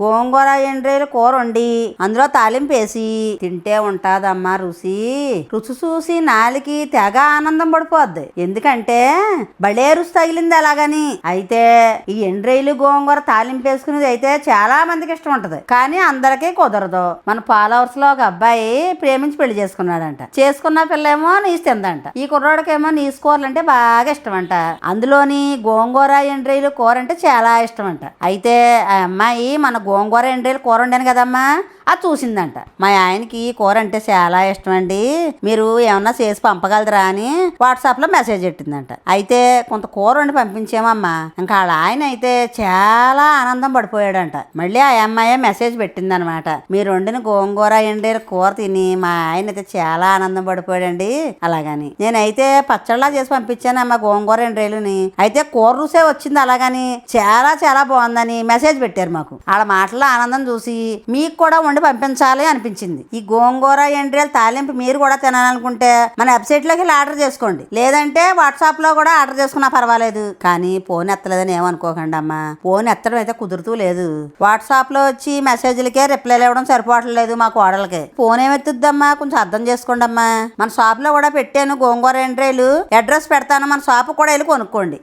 గోంగూర ఎండ్రేలు కూర వండి అందులో తాలింపు వేసి తింటే ఉంటాదమ్మా రుచి. రుచి చూసి నాలికి తెగ ఆనందం పడిపోద్ది. ఎందుకంటే భలే రుచి తగిలింది అలాగని. అయితే ఈ ఎండ్రేలు గోంగూర తాలింపు వేసుకునేది అయితే చాలా మందికి ఇష్టం ఉంటది. కానీ అందరికీ కుదరదు. మన ఫాలోవర్స్లో ఒక అబ్బాయి ప్రేమించి పెళ్ళి చేసుకున్నాడంట. చేసుకున్న పిల్లేమో నీసు తిందంట. ఈ కుర్రోడికేమో నీసు కూరలు అంటే బాగా ఇష్టం అంట అందులోని గోంగూర ఎండ్రేలు కూర అంటే చాలా ఇష్టం అంట అయితే ఆ అమ్మాయి మన గోంగూర ఎండేళ్ళు కూర వండాను కదమ్మా. అది చూసిందంట. మా ఆయనకి ఈ కూర అంటే చాలా ఇష్టం అండి మీరు ఏమన్నా చేసి పంపగలరా? అని వాట్సాప్లో మెసేజ్ పెట్టిందంట. అయితే కొంత కూర వండి పంపించామమ్మా ఇంకా వాళ్ళ ఆయన అయితే చాలా ఆనందం పడిపోయాడంట. మళ్ళీ ఆ అమ్మాయి మెసేజ్ పెట్టిందనమాట. మీరు వండిన గోంగూర ఎండేరు కూర తిని మా ఆయన అయితే చాలా ఆనందం పడిపోయాడండి. అలాగని. నేనైతే పచ్చళ్ళ చేసి పంపించానమ్మా గోంగూర ఎండ్రేలుని అయితే కూర రుసే వచ్చింది అలాగని. చాలా చాలా బాగుందని మెసేజ్ పెట్టారు మాకు. వాళ్ళ మాటల్లో ఆనందం చూసి మీకు కూడా వండి పంపించాలి అనిపించింది. ఈ గోంగూర ఎండ్రియల్ తాలింపు మీరు కూడా తినాలనుకుంటే మన వెబ్సైట్లోకి వెళ్ళి ఆర్డర్ చేసుకోండి. లేదంటే వాట్సాప్లో కూడా ఆర్డర్ చేసుకున్నా పర్వాలేదు. కానీ ఫోన్ ఎత్తలేదని ఏమనుకోకండి అమ్మా. ఫోన్ ఎత్తడం అయితే కుదురుతూ లేదు. వాట్సాప్లో వచ్చి మెసేజ్లకే రిప్లైలు ఇవ్వడం సరిపోవట్లేదు మా కోడలకి ఫోన్ ఏమెత్తుద్దమ్మా కొంచెం అర్థం చేసుకోండి అమ్మా మన షాప్లో కూడా పెట్టాను గోంగూర ఎండ్రియలు. అడ్రస్ పెడతాను. మన షాప్ కూడా వెళ్ళి కొనుక్కోండి.